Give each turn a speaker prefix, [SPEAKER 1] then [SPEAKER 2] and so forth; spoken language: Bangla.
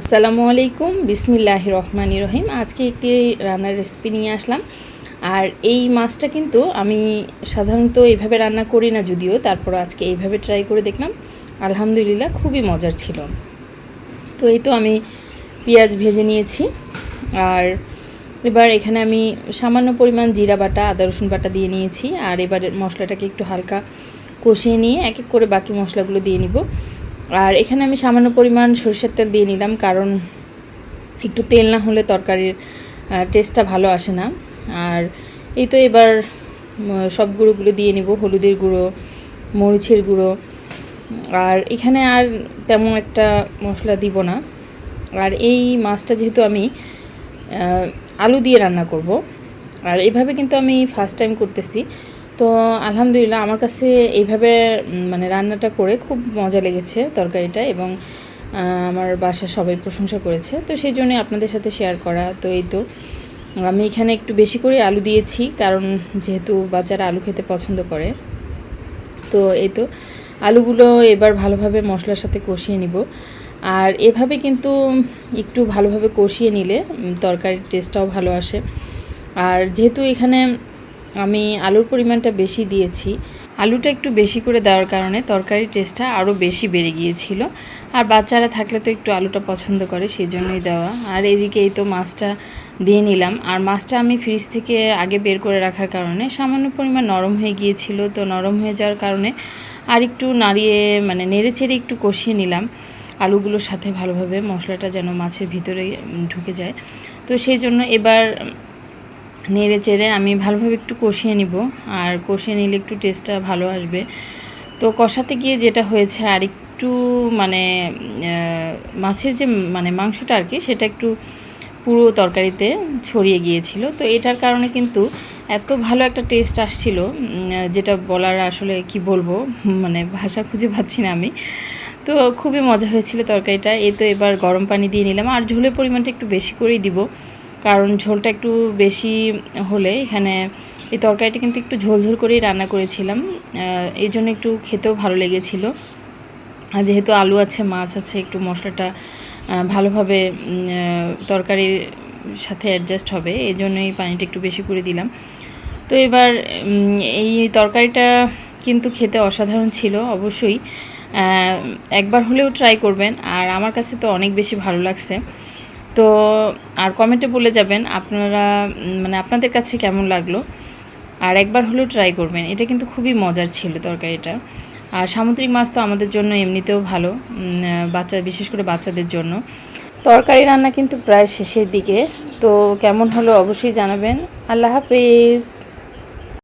[SPEAKER 1] আসসালামু আলাইকুম বিসমিল্লাহ রহমান রহিম। আজকে একটি রান্নার রেসিপি নিয়ে আসলাম। আর এই মাছটা কিন্তু আমি সাধারণত এইভাবে রান্না করি না যদিও, তারপর আজকে এইভাবে ট্রাই করে দেখলাম। আলহামদুলিল্লাহ খুবই মজার ছিল। তো এই তো আমি পেঁয়াজ ভেজে নিয়েছি। আর এবার এখানে আমি সামান্য পরিমাণ জিরা বাটা, আদা, রসুন বাটা দিয়ে নিয়েছি। আর এবার মশলাটাকে একটু হালকা কষিয়ে নিয়ে এক এক করে বাকি মশলাগুলো দিয়ে নিব। আর এখানে আমি সামান্য পরিমাণ সরিষার তেল দিয়ে নিলাম, কারণ একটু তেল না হলে তরকারির টেস্টটা ভালো আসে না। আর এই তো এবার সব গুঁড়োগুলো দিয়ে নিব, হলুদের গুঁড়ো, মরিচের গুঁড়ো। আর এখানে আর তেমন একটা মশলা দিব না। আর এই মাছটা যেহেতু আমি আলু দিয়ে রান্না করব, আর এভাবে কিন্তু আমি ফার্স্ট টাইম করতেছি। তো আলহামদুলিল্লাহ আমার কাছে এইভাবে মানে রান্নাটা করে খুব মজা লেগেছে তরকারিটা এবং আমার বাসা সবাই প্রশংসা করেছে। তো সেই জন্য আপনাদের সাথে শেয়ার করা। তো এই তো, আমি এখানে একটু বেশি করে আলু দিয়েছি কারণ যেহেতু বাচ্চারা আলু খেতে পছন্দ করে। তো এই তো, আলুগুলো এবার ভালোভাবে মশলার সাথে কষিয়ে নিব। আর এভাবে কিন্তু একটু ভালোভাবে কষিয়ে নিলে তরকারির টেস্টটাও ভালো আসে। আর যেহেতু এখানে আমি আলুর পরিমাণটা বেশি দিয়েছি। আলুটা একটু বেশি করে দেওয়ার কারণে তরকারির টেস্টটা আরও বেশি বেড়ে গিয়েছিল। আর বাচ্চারা থাকলে তো একটু আলুটা পছন্দ করে সেই জন্যই দেওয়া। আর এদিকে এই তো মাছটা দিয়ে নিলাম। আর মাছটা আমি ফ্রিজ থেকে আগে বের করে রাখার কারণে সামান্য পরিমাণ নরম হয়ে গিয়েছিল, তো নরম হয়ে যাওয়ার কারণে আর একটু নাড়িয়ে মানে নেড়ে চেড়ে একটু কষিয়ে নিলাম। আলুগুলোর সাথে ভালোভাবে মশলাটা যেন মাছের ভিতরে ঢুকে যায়। তো সেই জন্য এবার নেড়ে চেড়ে আমি ভালোভাবে একটু কষিয়ে নিব, আর কষিয়ে নিলে একটু টেস্টটা ভালো আসবে। তো কষাতে গিয়ে যেটা হয়েছে, আর একটু মানে মাছের যে মানে মাংসটা আর কি, সেটা একটু পুরো তরকারিতে ছড়িয়ে গিয়েছিল। তো এটার কারণে কিন্তু এত ভালো একটা টেস্ট আসছিল যেটা বলার আসলে কি বলব মানে ভাষা খুঁজে পাচ্ছি না আমি। তো খুবই মজা হয়েছিল তরকারিটা। এ তো এবার গরম পানি দিয়ে নিলাম, আর ঝোলের পরিমাণটা একটু বেশি করেই দিব। কারণ ঝোলটা একটু বেশি হলে এখানে এই তরকারিটা কিন্তু একটু ঝোল ঝোল করেই রান্না করেছিলাম। এই জন্য একটু খেতেও ভালো লেগেছিল। আর যেহেতু আলু আছে, মাছ আছে, একটু মশলাটা ভালোভাবে তরকারির সাথে অ্যাডজাস্ট হবে, এই জন্যই পানিটা একটু বেশি করে দিলাম। তো এবার এই তরকারিটা কিন্তু খেতে অসাধারণ ছিল, অবশ্যই। একবার হলেও ট্রাই করবেন, আর আমার কাছে তো অনেক বেশি ভালো লাগছে। তো আর কমেন্টে বলে যাবেন আপনারা মানে আপনাদের কাছে কেমন লাগল? আর একবার হলেও ট্রাই করবেন। এটা কিন্তু খুবই মজার ছিল তরকারিটা। আর সামুদ্রিক মাছ তো আমাদের জন্য এমনিতেও ভালো বাচ্চা, বিশেষ করে বাচ্চাদের জন্য। তরকারি রান্না কিন্তু প্রায় শেষের দিকে। তো কেমন হলো অবশ্যই জানাবেন। আল্লাহ হাফিজ।